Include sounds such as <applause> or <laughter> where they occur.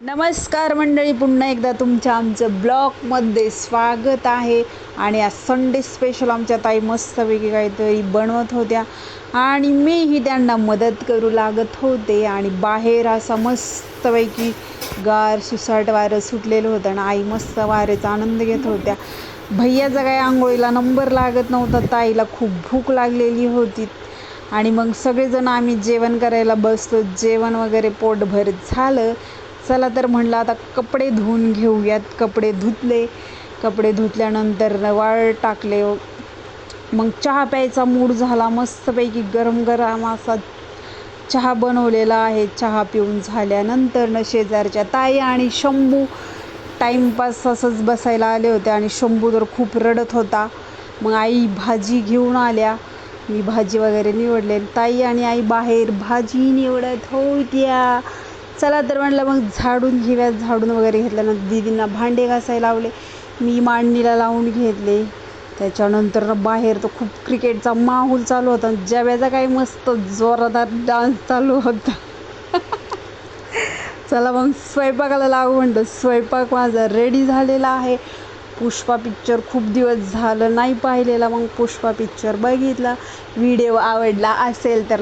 नमस्कार मंडळी पुन्हा एकदा तुमच्या आमचं ब्लॉगमध्ये स्वागत आहे. आणि आज संडे स्पेशल आमच्या ताई मस्तपैकी काहीतरी बनवत होत्या. आणि मीही त्यांना मदत करू लागत होते. आणि बाहेर असा मस्तपैकी गार सुसाट वारं सुटलेलं होतं आणि आई मस्त वाऱ्याचा आनंद घेत होत्या. भैयाचा काय आंघोळीला नंबर लागत नव्हता ताईला खूप भूक लागलेली होती. आणि मग सगळेजण आम्ही जेवण करायला बसलो. जेवण वगैरे पोटभर झालं. चला तर म्हणलं आता कपडे धुवून घेऊयात. कपडे धुतले. कपडे धुतल्यानंतर वाळ टाकले. मग चहा प्यायचा मूड झाला. मस्तपैकी गरम गरम असा चहा बनवलेला आहे. चहा पिऊन झाल्यानंतर न शेजारच्या ताई आणि शंभू टाईमपास असंच बसायला आले होते आणि शंभू तर खूप रडत होता. मग आई भाजी घेऊन आल्या. मी भाजी वगैरे निवडले. ताई आणि आई बाहेर भाजी निवडत होत्या. चला तर म्हटलं मग झाडून घेऊया झाडून वगैरे घेतल्यानंतर दीदींना भांडे घासायला लावले. मी मांडणीला लावून घेतले. त्याच्यानंतर बाहेर तर खूप क्रिकेटचा माहोल चालू होता. जव्याचा काही मस्त जोरदार डान्स चालू होता. <laughs> चला मग स्वयंपाकाला लागू म्हणतो स्वयंपाक माझा रेडी झालेला आहे. पुष्पा पिक्चर खूप दिवस झालं नाही पाहिलेला. मग पुष्पा पिक्चर बघितला. व्हिडिओ आवडला असेल तर